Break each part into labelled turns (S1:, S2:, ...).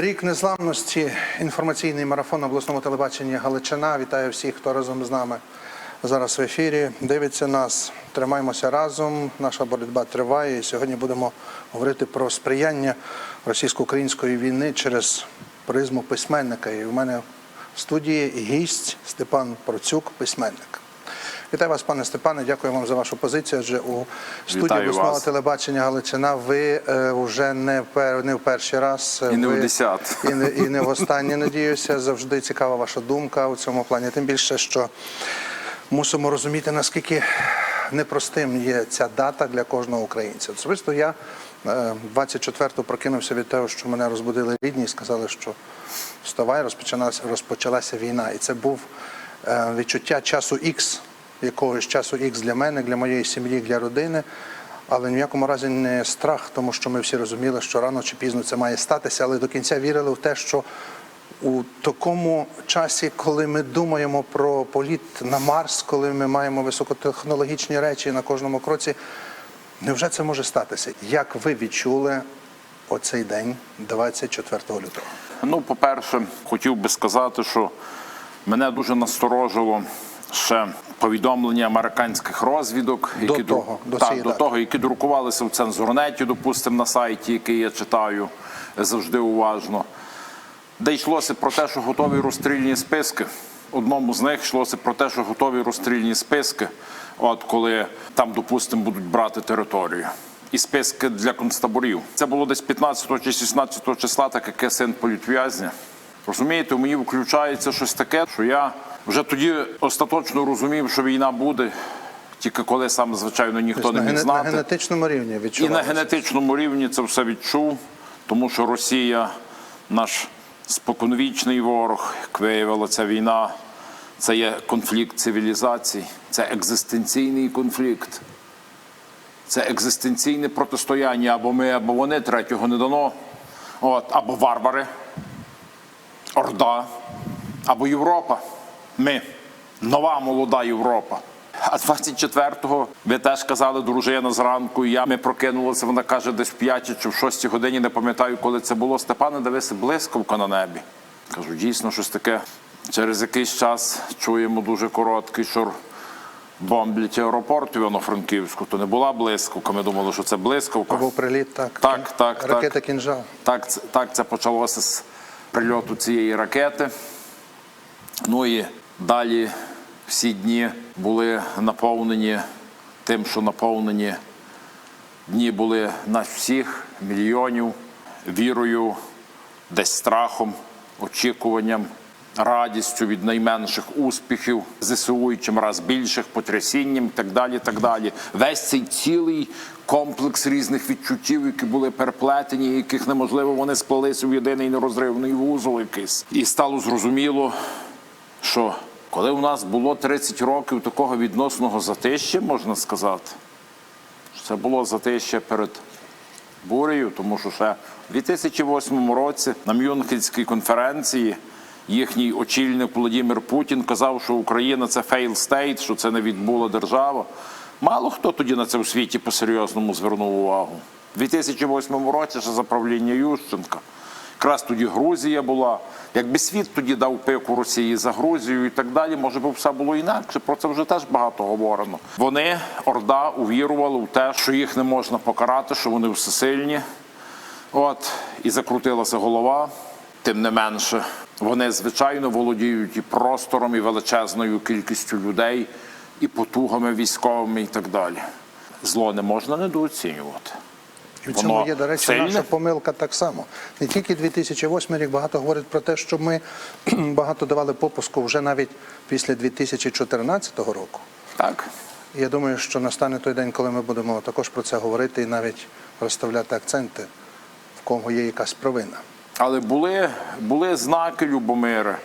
S1: Рік незламності, інформаційний марафон на обласному телебаченні Галичина. Вітаю всіх, хто разом з нами зараз в ефірі. Дивиться нас, тримаємося разом. Наша боротьба триває. І сьогодні будемо говорити про сприяння російсько-української війни через призму письменника. І в мене в студії гість Степан Процюк, письменник. Вітаю вас, пане Степане. Дякую вам за вашу позицію. Адже у студії обласного телебачення Галичина ви е, вже не в, пер, не в перший раз. е,
S2: І не
S1: ви,
S2: в десят.
S1: І не, і не в останнє, надіюся. Завжди цікава ваша думка у цьому плані. Тим більше, що мусимо розуміти, наскільки непростим є ця дата для кожного українця. Особисто я е, 24-го прокинувся від того, що мене розбудили рідні і сказали, що вставай, розпочалася, розпочалася війна. І це був е, відчуття часу Х, якогось часу Х для мене, для моєї сім'ї, для родини. Але ні в якому разі не страх, тому що ми всі розуміли, що рано чи пізно це має статися, але до кінця вірили в те, що у такому часі, коли ми думаємо про політ на Марс, коли ми маємо високотехнологічні речі на кожному кроці, невже це може статися? Як ви відчули оцей день, 24 лютого?
S2: Ну, по-перше, хотів би сказати, що мене дуже насторожило ще повідомлення американських розвідок,
S1: До
S2: дру-
S1: того, до цієї
S2: до того, які друкувалися в цензурнеті, допустимо, на сайті, який я читаю завжди уважно, де йшлося про те, що готові розстрільні списки. Одному з них йшлося про те, що готові розстрільні списки, от коли там, допустимо, будуть брати територію. І списки для концтаборів. Це було десь 15 чи 16 числа, так як я син політв'язня. Розумієте, у мені включається щось таке, що я вже тоді остаточно розумів, що війна буде, тільки коли сам, звичайно, ніхто
S1: Тобто
S2: не міг
S1: ген- на генетичному рівні
S2: І на генетичному рівні це все відчув, тому що Росія, наш споконвічний ворог, як виявила ця війна, це є конфлікт цивілізацій, це екзистенційний конфлікт, це екзистенційне протистояння. Або ми, або вони, третього не дано. От, або варвари, Орда, або Європа. Ми, нова молода Європа. А 24-го ви теж казали, дружина зранку, я ми прокинулися. Вона каже, десь в 5 чи в 6 годині, не пам'ятаю, коли це було. Степане, дивися, блискавка на небі. Кажу, дійсно, щось таке. Через якийсь час чуємо дуже короткий, що бомблять аеропорт Івано-Франківську. То не була блискавка. Ми думали, що це блискавка.
S1: Був приліт, так.
S2: Так, так,
S1: Ракета
S2: так.
S1: кінжал.
S2: Так, так це почалося з прильоту цієї ракети. Ну і далі всі дні були наповнені тим, що наповнені дні були нас всіх, мільйонів, вірою, десь страхом, очікуванням, радістю від найменших успіхів, ЗСУ і чим раз більших, потрясінням і так далі. так далі. Весь цей цілий комплекс різних відчуттів, які були переплетені, яких неможливо вони сплелися в єдиний нерозривний вузол якийсь. І стало зрозуміло, що коли у нас було 30 років такого відносного затища, можна сказати, це було затища перед бурею, тому що ще у 2008 році на Мюнхенській конференції їхній очільник Володимир Путін казав, що Україна це fail state, що це не відбула держава. Мало хто тоді на це у світі по-серйозному звернув увагу. У 2008 році ще за правління Ющенка. Якраз тоді Грузія була. Якби світ тоді дав пику Росії за Грузію і так далі, може би все було інакше. Про це вже теж багато говорено. Вони, Орда, увірували в те, що їх не можна покарати, що вони всесильні. От, і закрутилася голова. Тим не менше, вони звичайно володіють і простором, і величезною кількістю людей, і потугами військовими, і так далі. Зло не можна недооцінювати.
S1: І в цьому є, до речі,
S2: сильне.
S1: наша помилка так само. Не тільки 2008 рік багато говорить про те, що ми багато давали попуску вже навіть після 2014 року.
S2: Так.
S1: Я думаю, що настане той день, коли ми будемо також про це говорити і навіть розставляти акценти, в кого є якась провина.
S2: Але були, були знаки Любомири,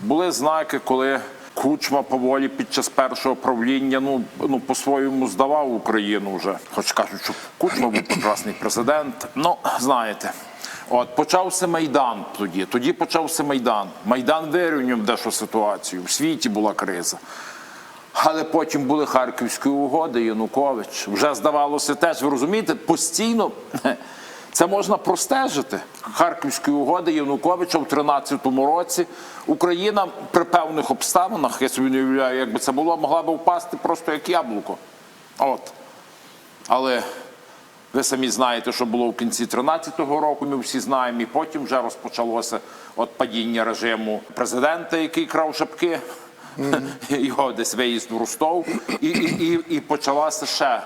S2: були знаки, коли Кучма поволі під час першого правління ну, ну по-своєму здавав Україну вже. Хоч кажуть, що Кучма був прекрасний президент. Ну, знаєте. От почався Майдан тоді. Тоді почався Майдан. Майдан вирівняв дещо ситуацію. В світі була криза. Але потім були Харківські угоди, Янукович. Вже здавалося теж, ви розумієте, постійно Це можна простежити. Харківської угоди Януковича в 13-му році Україна при певних обставинах, я собі не уявляю, як би це було, могла би впасти просто як яблуко. От. Але ви самі знаєте, що було в кінці 13-го року. Ми всі знаємо, і потім вже розпочалося от падіння режиму президента, який крав шапки. Його десь виїзд в Ростов, і, і, і, і почалася ще,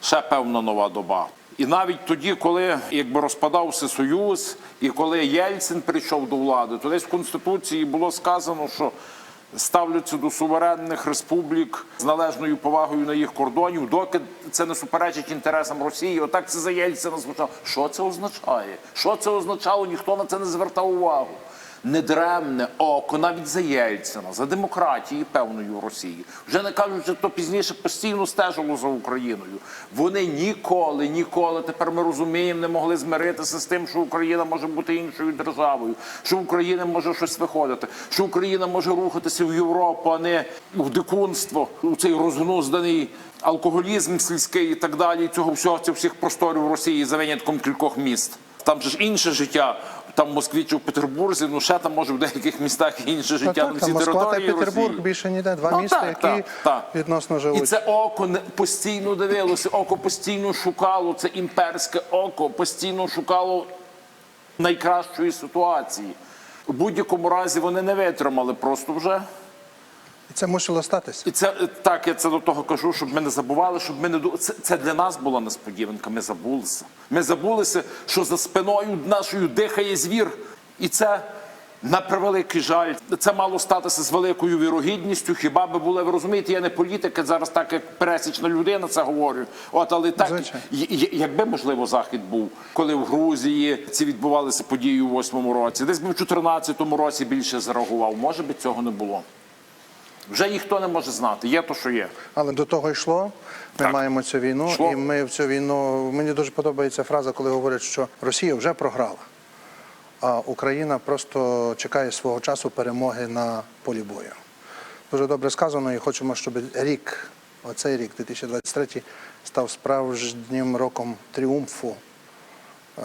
S2: ще певна нова доба. І навіть тоді, коли якби розпадався Союз, і коли Єльцин прийшов до влади, то десь в Конституції було сказано, що ставляться до суверенних республік з належною повагою на їх кордонів, доки це не суперечить інтересам Росії. Отак це за Єльцина звучало. Що це означає? Що це означало? Ніхто на це не звертав увагу. Недремне око навіть за Єльцина, за демократії певної Росії. Вже не кажуть, що то пізніше постійно стежило за Україною. Вони ніколи, ніколи тепер ми розуміємо, не могли змиритися з тим, що Україна може бути іншою державою, що Україна може щось виходити, що Україна може рухатися в Європу, а не в дикунство, у цей розгнузданий алкоголізм сільський і так далі. Цього всього цих всіх просторів Росії за винятком кількох міст. Там же ж інше життя. Там в Москві чи в Петербурзі, ну ще там може в деяких містах інше життя
S1: Та
S2: на
S1: так,
S2: всій
S1: території. Москва та Петербург
S2: Росії.
S1: більше ніде. Два
S2: Ну,
S1: міста,
S2: так,
S1: які
S2: так, так.
S1: відносно живуть.
S2: І це око не- постійно дивилося, око постійно шукало, це імперське око постійно шукало найкращої ситуації. У будь-якому разі вони не витримали просто вже.
S1: Це мусило статися.
S2: І це е, так, я це до того кажу, щоб ми не забували, щоб ми не це, це для нас була несподіванка. Ми забулися. Ми забулися, що за спиною нашою дихає звір, і це. На превеликий жаль, це мало статися з великою вірогідністю. Хіба би були, ви розумієте, я не політик, я зараз так як пересічна людина це говорю. От, але так, і- якби можливо захід був, коли в Грузії ці відбувалися події у восьмому році, десь би в 14-му році більше зареагував. Може би цього не було. Вже ніхто не може знати. Є то, що є.
S1: Але до того йшло. Ми
S2: Так.
S1: маємо цю війну,
S2: Йшло.
S1: і ми в цю війну. Мені дуже подобається фраза, коли говорять, що Росія вже програла, а Україна просто чекає свого часу перемоги на полі бою. Дуже добре сказано, і хочемо, щоб рік, оцей рік, 2023, став справжнім роком тріумфу е,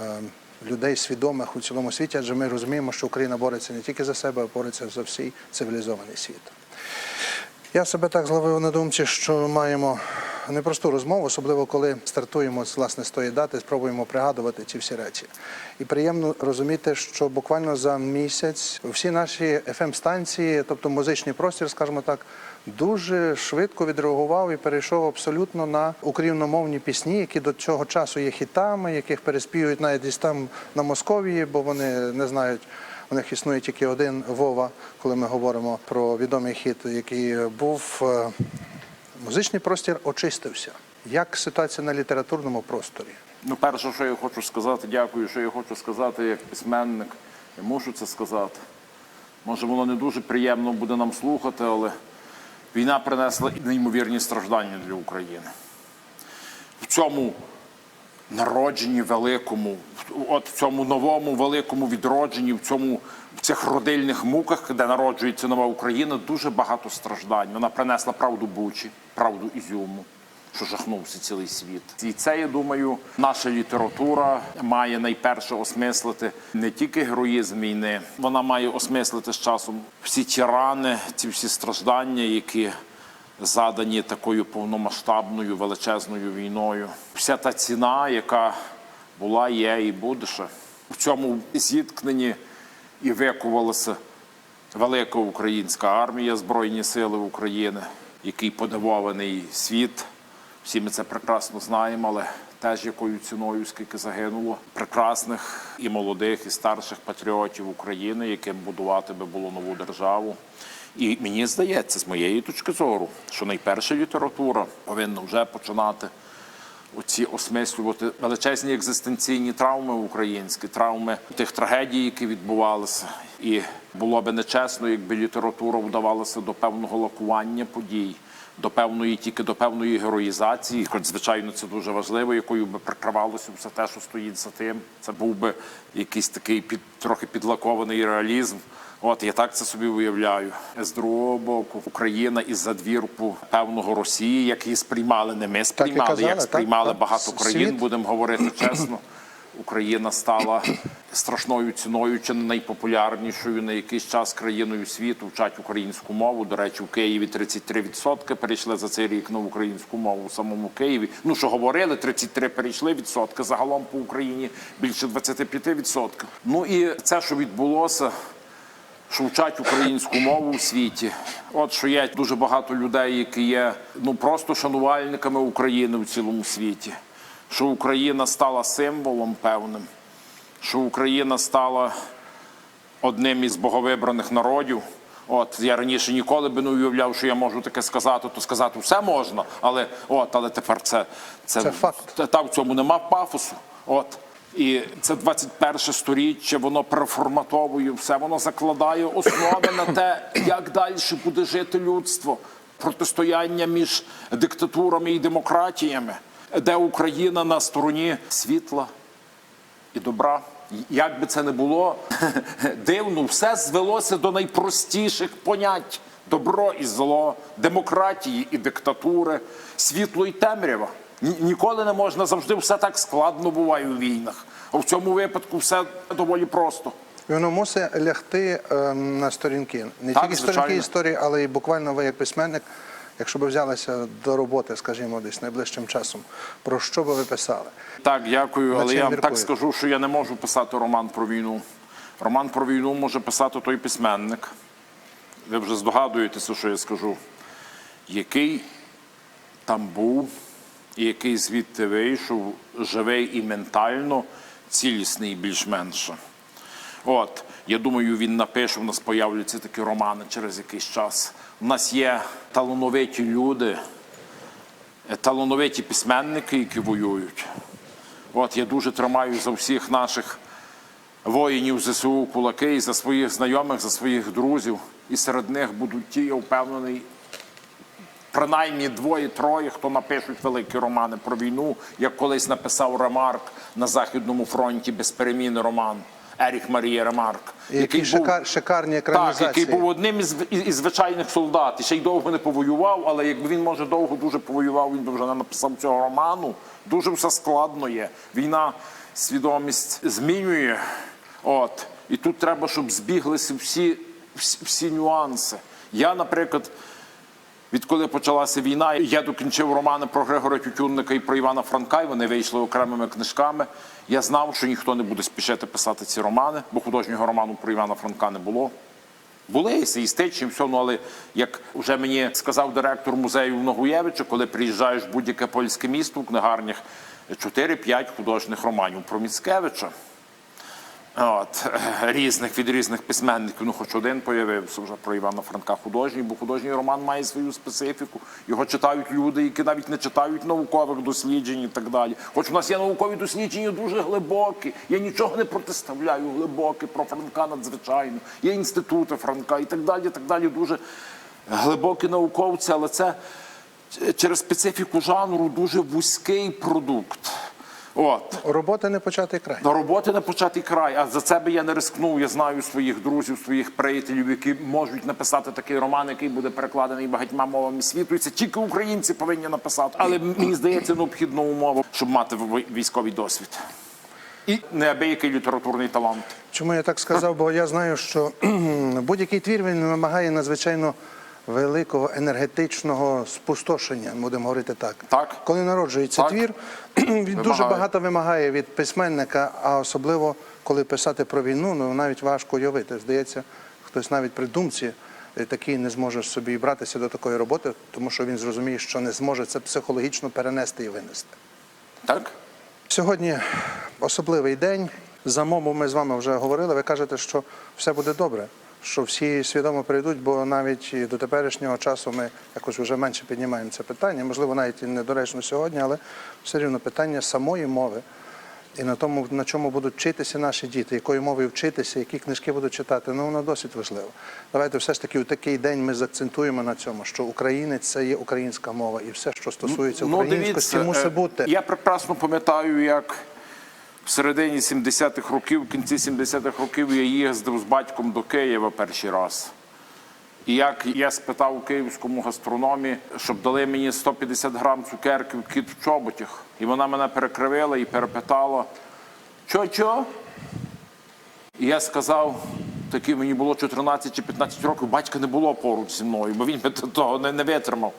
S1: людей свідомих у цілому світі, адже ми розуміємо, що Україна бореться не тільки за себе, а бореться за всій цивілізований світ. Я себе так зловив на думці, що маємо непросту розмову, особливо коли стартуємо власне з тої дати, спробуємо пригадувати ці всі речі. І приємно розуміти, що буквально за місяць всі наші fm станції тобто музичний простір, скажімо так, дуже швидко відреагував і перейшов абсолютно на україномовні пісні, які до цього часу є хітами, яких переспівують навіть десь там на Московії, бо вони не знають. У них існує тільки один Вова, коли ми говоримо про відомий хіт, який був е, музичний простір, очистився. Як ситуація на літературному просторі?
S2: Ну, перше, що я хочу сказати, дякую, що я хочу сказати як письменник. Я мушу це сказати. Може, воно не дуже приємно буде нам слухати, але війна принесла неймовірні страждання для України. В цьому народженні великому, от в цьому новому великому відродженні, в цьому в цих родильних муках, де народжується нова Україна, дуже багато страждань. Вона принесла правду Бучі, правду Ізюму, що жахнувся цілий світ. І це, я думаю, наша література має найперше осмислити не тільки героїзм війни, вона має осмислити з часом всі ті рани, ці всі страждання, які задані такою повномасштабною величезною війною. Вся та ціна, яка була, є і буде ще. В цьому зіткненні і викувалася велика українська армія Збройні Сили України, який подивований світ. Всі ми це прекрасно знаємо, але теж якою ціною, скільки загинуло прекрасних і молодих, і старших патріотів України, яким будувати би було нову державу. І мені здається, з моєї точки зору, що найперша література повинна вже починати оці осмислювати величезні екзистенційні травми українські, травми тих трагедій, які відбувалися. І було би нечесно, якби література вдавалася до певного лакування подій, до певної тільки до певної героїзації. Хоч, звичайно, це дуже важливо, якою би прикривалося все те, що стоїть за тим. Це був би якийсь такий під трохи підлакований реалізм. От я так це собі уявляю. З другого боку, Україна із задвірку певного Росії, як її сприймали, не ми сприймали,
S1: казали,
S2: як сприймали
S1: так.
S2: багато країн,
S1: Світ.
S2: будемо говорити чесно. Україна стала страшною ціною, чи не найпопулярнішою на якийсь час країною світу вчать українську мову. До речі, в Києві 33% перейшли за цей рік на українську мову в самому Києві. Ну що говорили, 33 перейшли відсотки. Загалом по Україні більше 25%. Ну і це, що відбулося що вчать українську мову у світі. От що є дуже багато людей, які є ну просто шанувальниками України в цілому світі. Що Україна стала символом певним, що Україна стала одним із боговибраних народів. От я раніше ніколи би не уявляв, що я можу таке сказати, то сказати все можна, але от, але тепер це, це,
S1: Це факт.
S2: та, в цьому нема пафосу. От. І це 21 сторіччя, воно переформатовує все, воно закладає основи на те, як далі буде жити людство. Протистояння між диктатурами і демократіями, де Україна на стороні світла і добра. Як би це не було дивно, все звелося до найпростіших понять: добро і зло, демократії і диктатури, світло і темрява. Ні- Ніколи не можна завжди все так складно буває у війнах. А в цьому випадку все доволі просто.
S1: І воно мусить лягти ем, на сторінки. Не
S2: Так,
S1: тільки сторінки історії, але й буквально ви як письменник, якщо б взялися до роботи, скажімо, десь найближчим часом, про що би ви писали?
S2: Так, дякую, але я вам так скажу, що я не можу писати роман про війну. Роман про війну може писати той письменник. Ви вже здогадуєтеся, що я скажу, який там був, і який звідти вийшов, живий і ментально цілісний більш-менше. От, я думаю, він напише, у нас появляться такі романи через якийсь час. У нас є талановиті люди, е, талановиті письменники, які воюють. От я дуже тримаю за всіх наших воїнів ЗСУ кулаки і за своїх знайомих, за своїх друзів. І серед них будуть ті, я впевнений, принаймні двоє-троє, хто напишуть великі романи про війну, як колись написав Ремарк на Західному фронті без переміни роман. Ерік Марія Ремарк.
S1: І які шикар- шикарні екранізації.
S2: Так, який був одним із, із, із звичайних солдат. І ще й довго не повоював, але якби він, може, довго дуже повоював, він би вже не написав цього роману. Дуже все складно є. Війна свідомість змінює. От. І тут треба, щоб збіглися всі, всі, всі нюанси. Я, наприклад, Відколи почалася війна, я докінчив романи про Григора Тютюнника і про Івана Франка, і вони вийшли окремими книжками. Я знав, що ніхто не буде спішити писати ці романи, бо художнього роману про Івана Франка не було. Були есеїстичні, все, ну але як вже мені сказав директор музею Ногуєвича, коли приїжджаєш в будь-яке польське місто в книгарнях 4-5 художніх романів про Міцкевича. От, різних від різних письменників. Ну, хоч один появився вже про Івана Франка художній, бо художній роман має свою специфіку. Його читають люди, які навіть не читають наукових досліджень і так далі. Хоч у нас є наукові дослідження дуже глибокі. Я нічого не протиставляю глибокі про Франка надзвичайно. Є інститути Франка і так далі. і так далі. Дуже глибокі науковці, але це через специфіку жанру дуже вузький продукт. От.
S1: Роботи не початий край.
S2: Роботи не початий край, а за це би я не рискнув. Я знаю своїх друзів, своїх приятелів, які можуть написати такий роман, який буде перекладений багатьма мовами світу. І це тільки українці повинні написати. Але мені здається, необхідна умова, щоб мати військовий досвід. І неабиякий літературний талант.
S1: Чому я так сказав? Бо я знаю, що будь-який твір він вимагає надзвичайно великого енергетичного спустошення, будемо говорити так.
S2: Так.
S1: Коли народжується
S2: Так.
S1: твір, він дуже багато вимагає від письменника, а особливо коли писати про війну, ну навіть важко уявити. Здається, хтось навіть при думці е, такий не зможе собі братися до такої роботи, тому що він зрозуміє, що не зможе це психологічно перенести і винести.
S2: Так?
S1: Сьогодні особливий день. За мову ми з вами вже говорили. Ви кажете, що все буде добре, що всі свідомо прийдуть, бо навіть і до теперішнього часу ми якось вже менше піднімаємо це питання. Можливо, навіть і недоречно сьогодні, але все рівно питання самої мови і на тому, на чому будуть вчитися наші діти, якою мовою вчитися, які книжки будуть читати, ну воно досить важливо. Давайте все ж таки у такий день ми заакцентуємо на цьому, що українець це є українська мова, і все, що стосується українськості,
S2: е,
S1: мусить бути.
S2: Я прекрасно пам'ятаю, як в середині 70-х років, в кінці 70-х років я їздив з батьком до Києва перший раз. І як я спитав у київському гастрономі, щоб дали мені 150 грам цукерків кіт в чоботях. І вона мене перекривила і перепитала, Чо, чо? І я сказав, таки мені було 14 чи 15 років, батька не було поруч зі мною, бо він би того не, не витримав.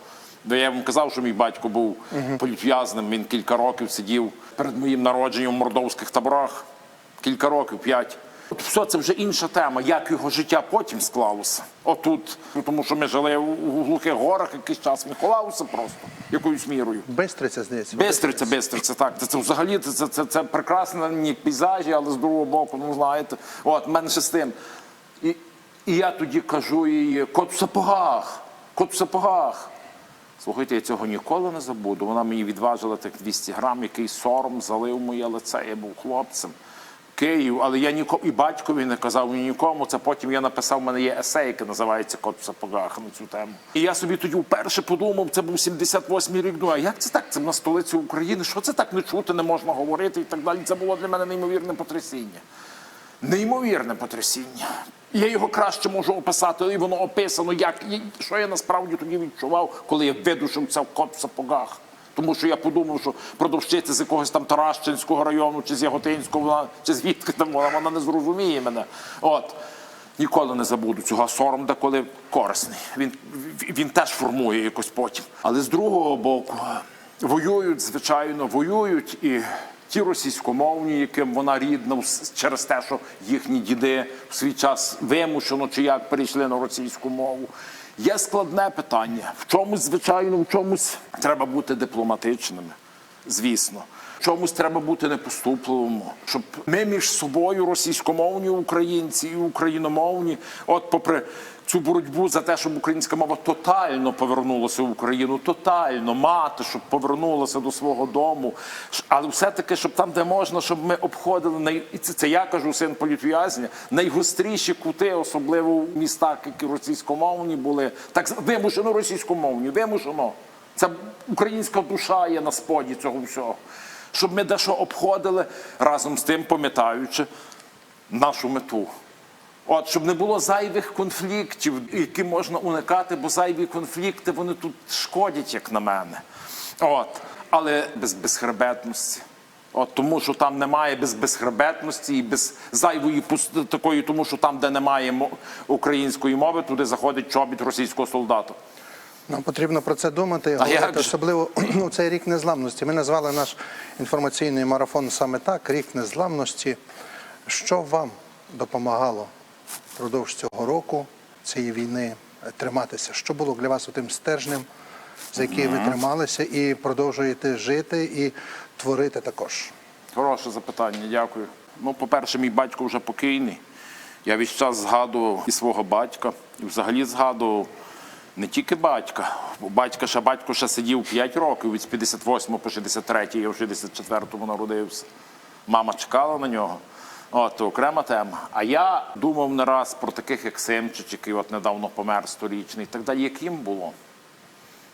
S2: Бо я вам казав, що мій батько був політв'язним, він кілька років сидів перед моїм народженням в мордовських таборах. Кілька років, п'ять. От все це вже інша тема, як його життя потім склалося. Отут, Ну, тому що ми жили у глухих горах якийсь час, він ховався просто якоюсь мірою.
S1: Бистриця, здається.
S2: Бистриця, Бистриця, так. Це, це взагалі це, це, це, це прекрасні пейзажі, але з другого боку, ну знаєте, от менше з тим. І, і я тоді кажу їй, кот в сапогах, кот в сапогах. Слухайте, я цього ніколи не забуду. Вона мені відважила тих 200 грам, який сором залив моє лице. Я був хлопцем. Київ, але я нікому і батькові не казав ні нікому. Це потім я написав, в мене є есей, яке називається Кот в сапогах на цю тему. І я собі тоді вперше подумав, це був 78-й рік. Ну а як це так? Це на столиці України. Що це так не чути, не можна говорити і так далі. Це було для мене неймовірне потрясіння. Неймовірне потрясіння. Я його краще можу описати, і воно описано, як, і що я насправді тоді відчував, коли я видушився в кот в сапогах. Тому що я подумав, що продавщиця з якогось там Таращинського району, чи з Яготинського, вона, чи звідки там вона, вона не зрозуміє мене. От. Ніколи не забуду цього сором, деколи корисний. Він, він теж формує якось потім. Але з другого боку, воюють, звичайно, воюють і ті російськомовні, яким вона рідна через те, що їхні діди в свій час вимушено чи як перейшли на російську мову. Є складне питання. В чомусь, звичайно, в чомусь треба бути дипломатичними, звісно. В чомусь треба бути непоступливим, щоб ми між собою, російськомовні українці і україномовні, от попри цю боротьбу за те, щоб українська мова тотально повернулася в Україну, тотально мати, щоб повернулася до свого дому. Але все-таки, щоб там, де можна, щоб ми обходили най... це, це я кажу, син політв'язня, найгостріші кути, особливо в містах, які російськомовні були, так вимушено російськомовні, вимушено. Це українська душа є на споді цього всього. Щоб ми дещо обходили разом з тим, пам'ятаючи нашу мету. От, щоб не було зайвих конфліктів, які можна уникати, бо зайві конфлікти вони тут шкодять, як на мене. От. Але без безхребетності. От, тому що там немає без безхребетності і без зайвої такої, тому що там, де немає української мови, туди заходить чобіт російського солдата.
S1: Нам потрібно про це думати, говорити, особливо у цей рік незламності. Ми назвали наш інформаційний марафон саме так: рік незламності. Що вам допомагало впродовж цього року, цієї війни, е, триматися? Що було для вас тим стержнем, за який ви трималися і продовжуєте жити і творити також?
S2: Хороше запитання, дякую. Ну, по-перше, мій батько вже покійний. Я весь час згадував і свого батька, і взагалі згадував не тільки батька. Батька ще батько ще сидів 5 років від 58 по 63, я в 64-му народився. Мама чекала на нього. От, окрема тема. А я думав не раз про таких, як Симчич, який от недавно помер сторічний, і так далі, яким було.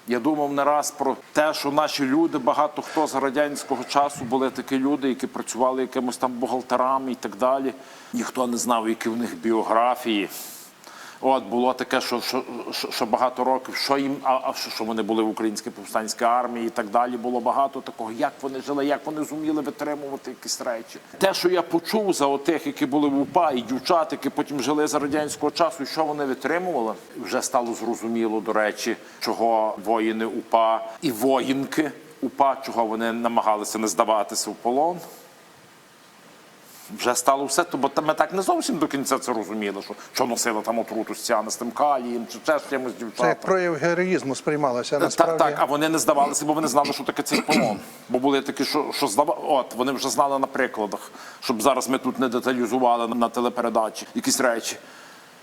S2: Я думав не раз про те, що наші люди, багато хто з радянського часу були такі люди, які працювали якимось там бухгалтерами і так далі. Ніхто не знав, які в них біографії. От було таке, що, що, що, багато років, що їм, а, а що, вони були в українській повстанській армії і так далі. Було багато такого, як вони жили, як вони зуміли витримувати якісь речі. Те, що я почув за отих, які були в УПА, і дівчат, які потім жили за радянського часу, що вони витримували, вже стало зрозуміло, до речі, чого воїни УПА і воїнки УПА, чого вони намагалися не здаватися в полон. Вже стало все, то бо ми так не зовсім до кінця це розуміли, що, що носили там отруту з ціанистим калієм, чи ще з чимось
S1: Це
S2: дівчата.
S1: як прояв героїзму сприймалося. а
S2: Так, так, а вони не здавалися, бо вони знали, що таке цей полон. Бо були такі, що, що здава... От, вони вже знали на прикладах, щоб зараз ми тут не деталізували на телепередачі якісь речі.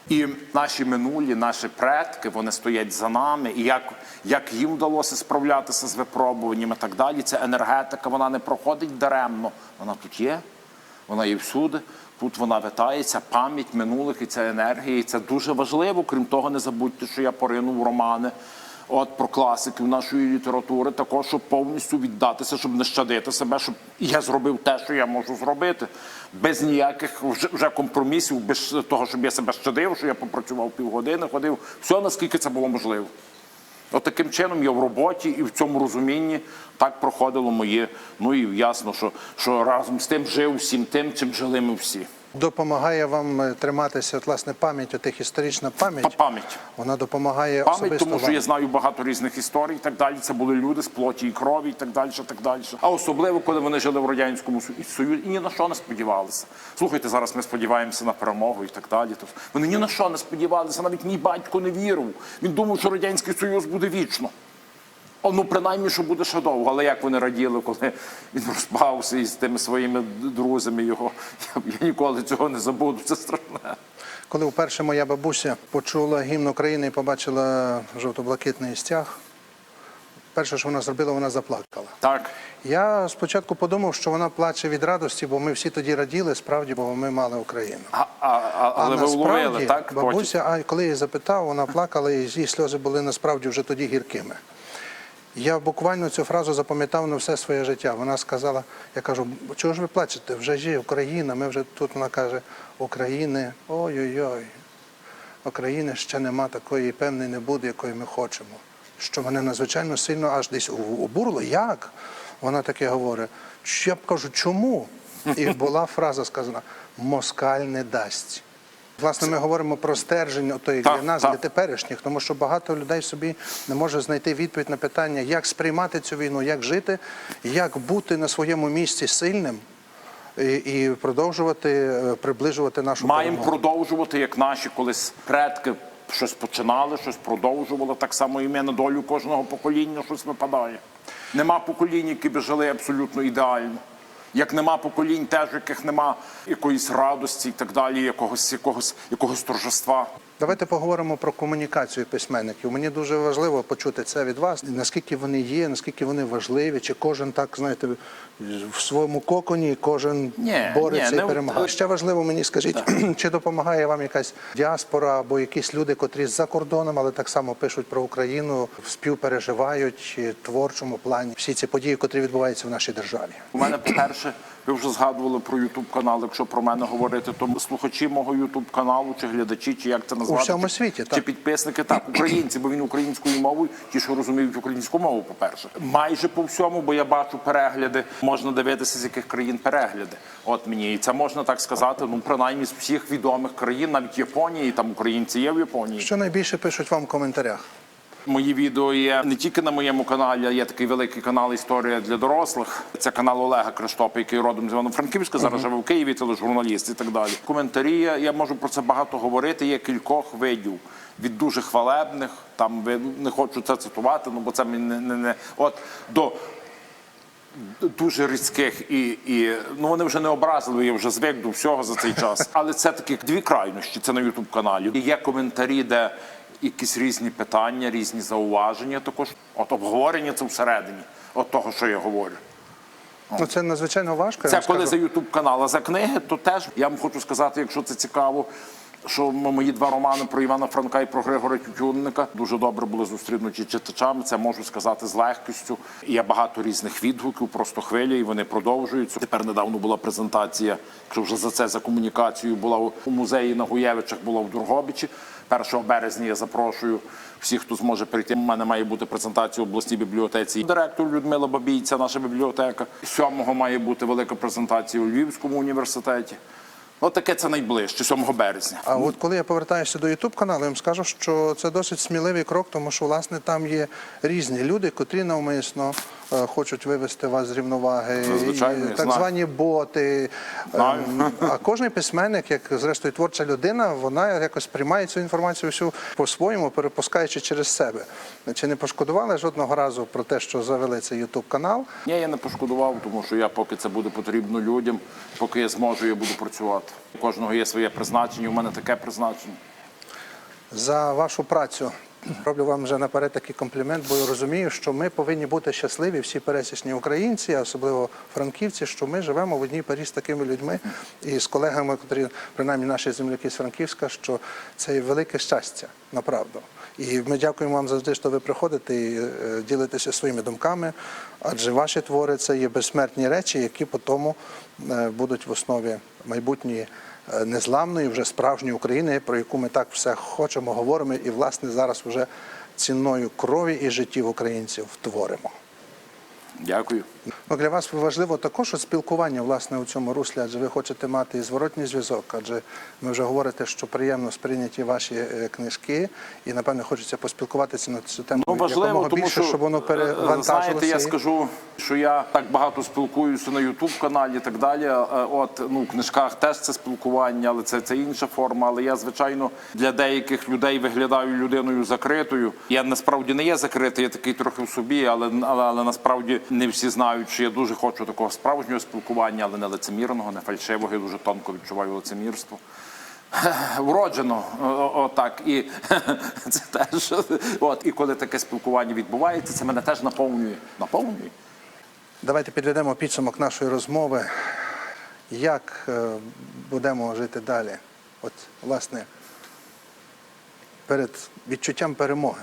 S2: І наші минулі, наші предки, вони стоять за нами. І як, як їм вдалося справлятися з випробуваннями і так далі, ця енергетика, вона не проходить даремно. Вона тут є, вона є всюди. Тут вона витається, пам'ять минулих і ця енергія. І це дуже важливо. Крім того, не забудьте, що я поринув романи. От про класиків нашої літератури, також щоб повністю віддатися, щоб не щадити себе, щоб я зробив те, що я можу зробити, без ніяких вже, компромісів, без того, щоб я себе щадив, що я попрацював півгодини, ходив, все наскільки це було можливо. От таким чином я в роботі і в цьому розумінні так проходило моє. Ну і ясно, що, що разом з тим жив всім тим, чим жили ми всі.
S1: Допомагає вам е, триматися, от, власне, пам'ять, отих історична
S2: Па-
S1: пам'ять.
S2: Пам'ять.
S1: Вона допомагає
S2: Пам'ять,
S1: особисто
S2: тому що
S1: вам.
S2: я знаю багато різних історій і так далі. Це були люди з плоті і крові, і так далі, так далі. А особливо, коли вони жили в радянському Сою- Союзі і ні на що не сподівалися. Слухайте, зараз ми сподіваємося на перемогу і так далі. Тобто вони ні на що не сподівалися. Навіть мій батько не вірив. Він думав, що радянський союз буде вічно. О, Ну, принаймні, що буде ще довго. Але як вони раділи, коли він розпався із тими своїми друзями його. Я, я ніколи цього не забуду. Це страшне.
S1: Коли вперше моя бабуся почула гімн України і побачила жовто-блакитний стяг, перше, що вона зробила, вона заплакала.
S2: Так.
S1: Я спочатку подумав, що вона плаче від радості, бо ми всі тоді раділи, справді, бо ми мали Україну.
S2: А, а, а, але ви уловили, так?
S1: Бабуся, а коли я її запитав, вона плакала, і її сльози були насправді вже тоді гіркими. Я буквально цю фразу запам'ятав на все своє життя. Вона сказала: я кажу, чого ж ви плачете? Вже ж є Україна. Ми вже тут вона каже, України, ой-ой-ой. України ще нема такої, певної не буде, якої ми хочемо. Що мене надзвичайно сильно аж десь обурило. Як? Вона таке говорить. Я б кажу, чому? І була фраза сказана: Москаль не дасть. Власне, ми говоримо про стержень той для нас, для теперішніх, тому що багато людей собі не може знайти відповідь на питання, як сприймати цю війну, як жити, як бути на своєму місці сильним і, і продовжувати е, приближувати нашу
S2: Маємо
S1: перемогу.
S2: продовжувати, як наші колись предки щось починали, щось продовжували. Так само і ми на долю кожного покоління щось випадає. Нема поколінь, які би жили абсолютно ідеально. Як нема поколінь, теж яких нема якоїсь радості і так далі, якогось, якогось, якогось торжества.
S1: Давайте поговоримо про комунікацію письменників. Мені дуже важливо почути це від вас. Наскільки вони є, наскільки вони важливі, чи кожен так знаєте в своєму коконі, кожен
S2: Ні,
S1: бореться
S2: ні,
S1: і
S2: не-
S1: перемагає. Ще важливо мені скажіть, чи допомагає вам якась діаспора або якісь люди, котрі за кордоном, але так само пишуть про Україну, співпереживають в творчому плані всі ці події, котрі відбуваються в нашій державі.
S2: У мене, по-перше, ви вже згадували про Ютуб канал. Якщо про мене говорити, то слухачі мого Ютуб каналу, чи глядачі, чи як це назвати,
S1: всьому
S2: чи,
S1: світі,
S2: чи підписники, так, українці, бо він українською мовою, ті, що розуміють українську мову, по-перше. Майже по всьому, бо я бачу перегляди, можна дивитися, з яких країн перегляди. От мені і це можна так сказати. Ну принаймні з всіх відомих країн, навіть Японії, там українці є в Японії.
S1: Що найбільше пишуть вам в коментарях?
S2: Мої відео є не тільки на моєму каналі, а є такий великий канал Історія для дорослих. Це канал Олега Криштопа, який родом з Івано-Франківська, зараз живе в Києві, тележурналіст і так далі. Коментарі я, можу про це багато говорити. Є кількох видів. Від дуже хвалебних, там ви не хочу це цитувати, ну бо це мені не, не, не от до дуже різких і, і ну вони вже не образили, я вже звик до всього за цей час. Але це такі дві крайнощі. Це на Ютуб каналі. І є коментарі, де якісь різні питання, різні зауваження. Також от обговорення це всередині, от того, що я говорю.
S1: Ну це надзвичайно важко.
S2: Це коли
S1: скажу.
S2: за Ютуб канал. А за книги, то теж я вам хочу сказати, якщо це цікаво. Що мої два романи про Івана Франка і про Григора Тютюнника дуже добре були зустрінуті читачами. Це можу сказати з легкістю. Є багато різних відгуків, просто хвилі, і вони продовжуються. Тепер недавно була презентація, якщо вже за це за комунікацію була у- музеї на Гуєвичах, була в Другобичі. 1 березня я запрошую всіх, хто зможе прийти. У мене має бути презентація в обласній бібліотеці. Директор Людмила Бабій, це наша бібліотека. 7 має бути велика презентація у Львівському університеті. От таке це найближче, 7 березня.
S1: А от коли я повертаюся до Ютуб каналу, я вам скажу, що це досить сміливий крок, тому що власне там є різні люди, котрі навмисно е, хочуть вивести вас з рівноваги,
S2: звичайно,
S1: так
S2: знаю.
S1: звані боти.
S2: Знаю.
S1: Ем, А кожен письменник, як зрештою творча людина, вона якось приймає цю інформацію всю по-своєму, перепускаючи через себе. Чи не пошкодували жодного разу про те, що завели цей Ютуб канал?
S2: Ні, я не пошкодував, тому що я поки це буде потрібно людям, поки я зможу, я буду працювати. У кожного є своє призначення, у мене таке призначення.
S1: за вашу працю. Роблю вам вже наперед такий комплімент, бо я розумію, що ми повинні бути щасливі, всі пересічні українці, а особливо франківці, що ми живемо в одній парі з такими людьми і з колегами, котрі принаймні наші земляки з Франківська, що це велике щастя, направду. І ми дякуємо вам завжди, що ви приходите і е, ділитеся своїми думками, адже ваші твори це є безсмертні речі, які по тому е, будуть в основі майбутньої незламної, вже справжньої України, про яку ми так все хочемо, говоримо, і власне зараз вже ціною крові і життів українців творимо.
S2: Дякую.
S1: Ну, для вас важливо також спілкування власне у цьому руслі, адже ви хочете мати і зворотній зв'язок, адже ви вже говорите, що приємно сприйняті ваші е, книжки, і напевне хочеться поспілкуватися на цю тему
S2: Ну, важливо,
S1: якомога
S2: тому
S1: більше,
S2: що,
S1: щоб воно
S2: е,
S1: перевантажилося.
S2: Знаєте, я скажу, що я так багато спілкуюся на youtube каналі і так далі. От ну в книжках теж це спілкування, але це, це інша форма. Але я, звичайно, для деяких людей виглядаю людиною закритою. Я насправді не є закритий, я такий трохи в собі, але, але, але насправді не всі знають, що я дуже хочу такого справжнього спілкування, але не лицемірного, не фальшивого. Я дуже тонко відчуваю лицемірство. Вроджено, отак. І це теж от і коли таке спілкування відбувається, це мене теж наповнює. Наповнює.
S1: Давайте підведемо підсумок нашої розмови. Як е, будемо жити далі? От, власне, перед відчуттям перемоги.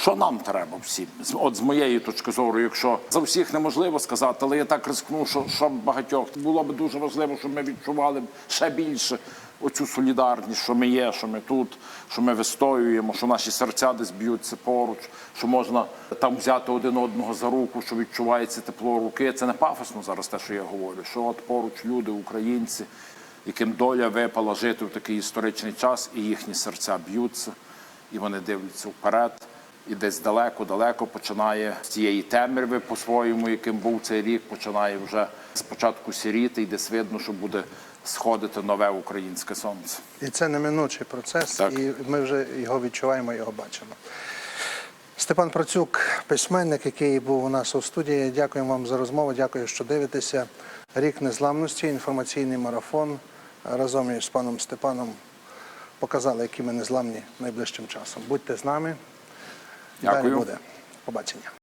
S2: Що нам треба всім? От з моєї точки зору, якщо за всіх неможливо сказати, але я так рискну, що, що багатьох було б дуже важливо, щоб ми відчували ще більше оцю солідарність, що ми є, що ми тут, що ми вистоюємо, що наші серця десь б'ються поруч, що можна там взяти один одного за руку, що відчувається тепло руки. Це не пафосно зараз те, що я говорю. Що от поруч люди, українці, яким доля випала жити в такий історичний час, і їхні серця б'ються, і вони дивляться вперед. І десь далеко-далеко починає з цієї темряви по-своєму, яким був цей рік, починає вже спочатку сіріти, і десь видно, що буде сходити нове українське сонце.
S1: І це неминучий процес,
S2: Так.
S1: і ми вже його відчуваємо, його бачимо. Степан Процюк, письменник, який був у нас у студії. Дякуємо вам за розмову. Дякую, що дивитеся. Рік незламності, інформаційний марафон. Разом із паном Степаном показали, які ми незламні найближчим часом. Будьте з нами. Далі буде. Побачення.